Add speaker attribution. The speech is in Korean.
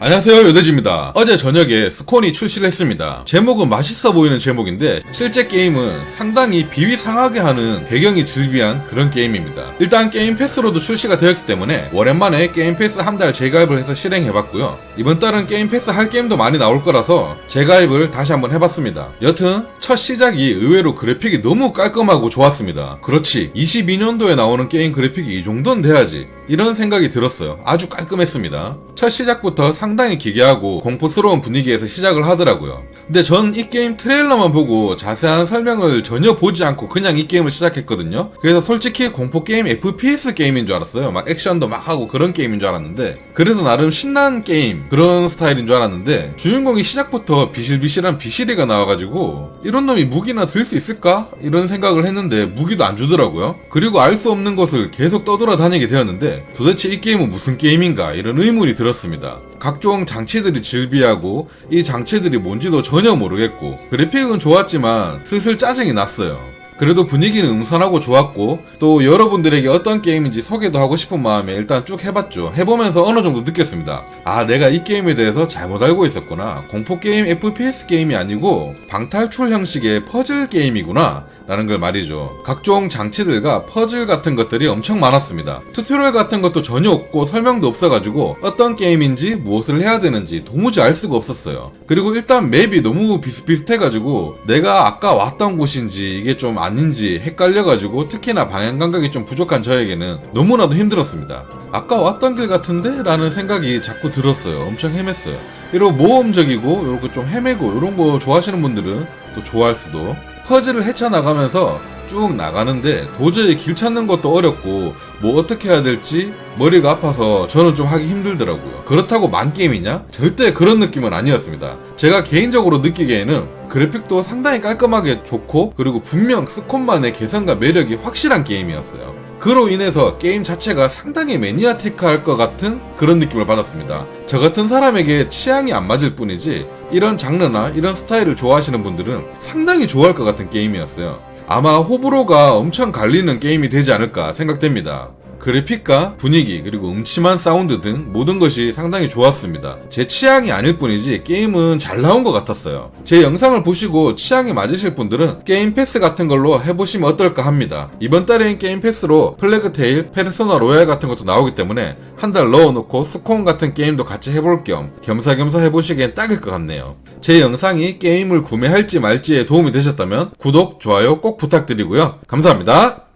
Speaker 1: 안녕하세요 요대지입니다. 어제 저녁에 스콘이 출시를 했습니다. 제목은 맛있어 보이는 제목인데 실제 게임은 상당히 비위상하게 하는 배경이 즐비한 그런 게임입니다. 일단 게임 패스로도 출시가 되었기 때문에 오랜만에 게임 패스 한 달 재가입을 해서 실행해봤고요. 이번 달은 게임 패스 할 게임도 많이 나올 거라서 재가입을 다시 한번 해봤습니다. 여튼 첫 시작이 의외로 그래픽이 너무 깔끔하고 좋았습니다. 그렇지 22년도에 나오는 게임 그래픽이 이 정도는 돼야지 이런 생각이 들었어요. 아주 깔끔했습니다. 첫 시작부터 상당히 기괴하고 공포스러운 분위기에서 시작을 하더라고요. 근데 전 이 게임 트레일러만 보고 자세한 설명을 전혀 보지 않고 그냥 이 게임을 시작했거든요. 그래서 솔직히 공포 게임 FPS 게임인 줄 알았어요. 막 액션도 막 하고 그런 게임인 줄 알았는데 그래서 나름 신난 게임 그런 스타일인 줄 알았는데 주인공이 시작부터 비실비실한 비실이가 나와가지고 이런 놈이 무기나 들 수 있을까? 이런 생각을 했는데 무기도 안 주더라고요. 그리고 알 수 없는 곳을 계속 떠돌아다니게 되었는데 도대체 이 게임은 무슨 게임인가 이런 의문이 들었습니다. 각종 장치들이 즐비하고 이 장치들이 뭔지도 전혀 모르겠고 그래픽은 좋았지만 슬슬 짜증이 났어요. 그래도 분위기는 음산하고 좋았고 또 여러분들에게 어떤 게임인지 소개도 하고 싶은 마음에 일단 쭉 해봤죠. 해보면서 어느 정도 느꼈습니다. 아 내가 이 게임에 대해서 잘못 알고 있었구나. 공포 게임 FPS 게임이 아니고 방탈출 형식의 퍼즐 게임이구나. 라는 걸 말이죠. 각종 장치들과 퍼즐 같은 것들이 엄청 많았습니다. 튜토리얼 같은 것도 전혀 없고 설명도 없어가지고 어떤 게임인지 무엇을 해야 되는지 도무지 알 수가 없었어요. 그리고 일단 맵이 너무 비슷비슷해가지고 내가 아까 왔던 곳인지 이게 좀 아닌지 헷갈려가지고 특히나 방향 감각이 좀 부족한 저에게는 너무나도 힘들었습니다. 아까 왔던 길 같은데? 라는 생각이 자꾸 들었어요. 엄청 헤맸어요. 이런 모험적이고 이렇게 좀 헤매고 이런 거 좋아하시는 분들은 또 좋아할 수도 퍼즐을 헤쳐나가면서 쭉 나가는데 도저히 길 찾는 것도 어렵고 뭐 어떻게 해야 될지 머리가 아파서 저는 좀 하기 힘들더라고요. 그렇다고 만게임이냐? 절대 그런 느낌은 아니었습니다. 제가 개인적으로 느끼기에는 그래픽도 상당히 깔끔하게 좋고 그리고 분명 스콘만의 개성과 매력이 확실한 게임이었어요. 그로 인해서 게임 자체가 상당히 매니아틱할 것 같은 그런 느낌을 받았습니다. 저 같은 사람에게 취향이 안 맞을 뿐이지 이런 장르나 이런 스타일을 좋아하시는 분들은 상당히 좋아할 것 같은 게임이었어요. 아마 호불호가 엄청 갈리는 게임이 되지 않을까 생각됩니다. 그래픽과 분위기 그리고 음침한 사운드 등 모든 것이 상당히 좋았습니다. 제 취향이 아닐 뿐이지 게임은 잘 나온 것 같았어요. 제 영상을 보시고 취향이 맞으실 분들은 게임 패스 같은 걸로 해보시면 어떨까 합니다. 이번 달에는 게임 패스로 플래그 테일, 페르소나 로얄 같은 것도 나오기 때문에 한 달 넣어놓고 스콘 같은 게임도 같이 해볼 겸 겸사겸사 해보시기엔 딱일 것 같네요. 제 영상이 게임을 구매할지 말지에 도움이 되셨다면 구독, 좋아요 꼭 부탁드리고요. 감사합니다.